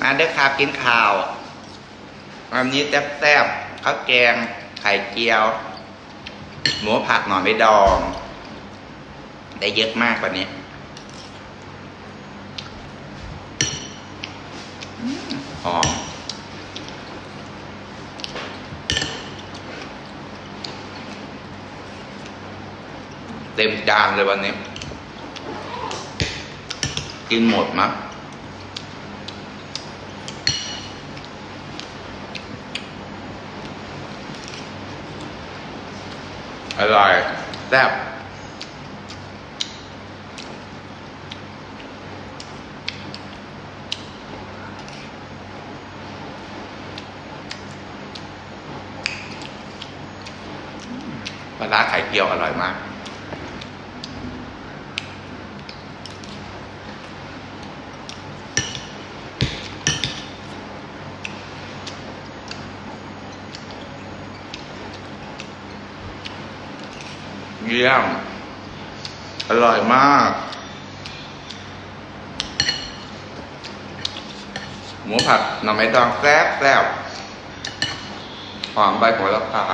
มาเด้อครับกินข้าววันนี้แซ่บๆข้าวแกง ไข่เจียว หมูผัดหน่อไม่ดอง ได้เยอะมากว่านี้หอมเต็มจานเลยวันนี้ กินหมดมั้ง อร่อยแซ่บปลาร้าไข่เจียวอร่อยมาก เยี่ยม อร่อยมาก หมูผัดหน่อไม้ดองแซ่บแซ่บหอมใบโหระพา